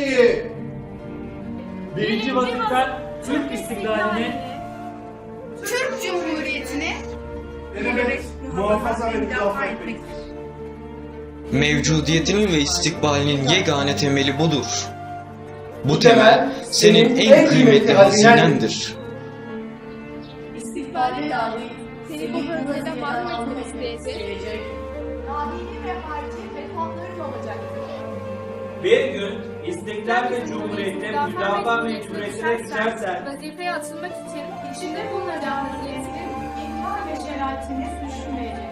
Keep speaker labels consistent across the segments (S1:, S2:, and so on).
S1: gençliği.
S2: Birinci vazifen Türk istiklalini
S3: Türk Cumhuriyeti'ni
S1: muhafaza ve müdafaa.
S4: Mevcudiyetinin ve istikbalinin yegane temeli budur. Bu temel senin en kıymetli hazinendir.
S5: İstikbalin dahi seni bu bölgede mahrum etmek isteyecek.
S3: Dahili ve harci fetvatların olacaktır.
S2: Bir gün İstiklal ve Cumhuriyet'te müdafaa mecburiyetine düşersen
S5: Vazifeye atılmak için içinde bulunacağınız yetkin, imkan ve şeraitiniz düşünmeyecek.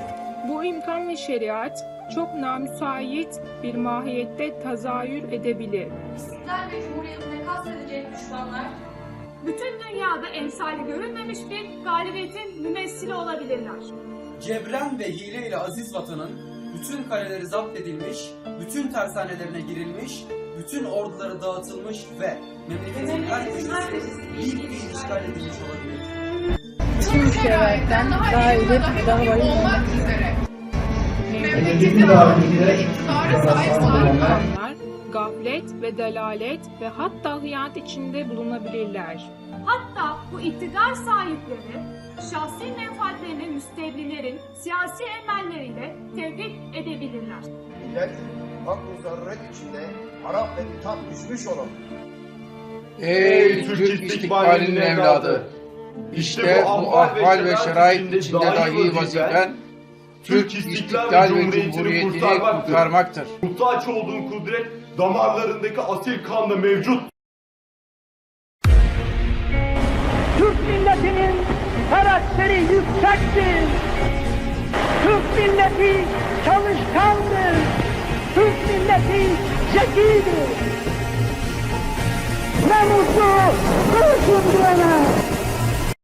S6: Bu imkan ve şeriat çok namüsait bir mahiyette tazahür edebilir.
S5: İstiklal ve Cumhuriyetine kastedecek düşmanlar,
S7: bütün dünyada emsali görülmemiş bir galibiyetin mümessili olabilirler.
S8: Cebren ve hile ile aziz vatanın bütün kaleleri zapt edilmiş, bütün tersanelerine girilmiş, bütün orduları dağıtılmış ve memleketin her köşesi bir bir işgal edilmiş olabilir.
S6: Tüm şeraitten daha edip daha
S3: olmak üzere.
S1: Memleketin dahilinde
S3: iktidara sahip olan
S6: olanlar gaflet ve delalet ve hatta hıyanet içinde bulunabilirler.
S7: Hatta bu iktidar sahipleri şahsi menfaatlerini müstevlilerin siyasi emelleriyle tevfik edebilirler.
S9: millet haklı zaruret içinde harap ve bitap düşmüş olan
S10: Ey Türk istikbalinin evladı! İşte bu ahval ve şerait içinde dahi vazifen Türk istiklal ve cumhuriyetini kurtarmaktır.
S11: Muhtaç olduğun kudret damarlarındaki asil kanla mevcut.
S12: Karakteri yüksektir. Türk milleti çalışkandır. Türk milleti zekidir. Ne mutlu Türk'üm diyene.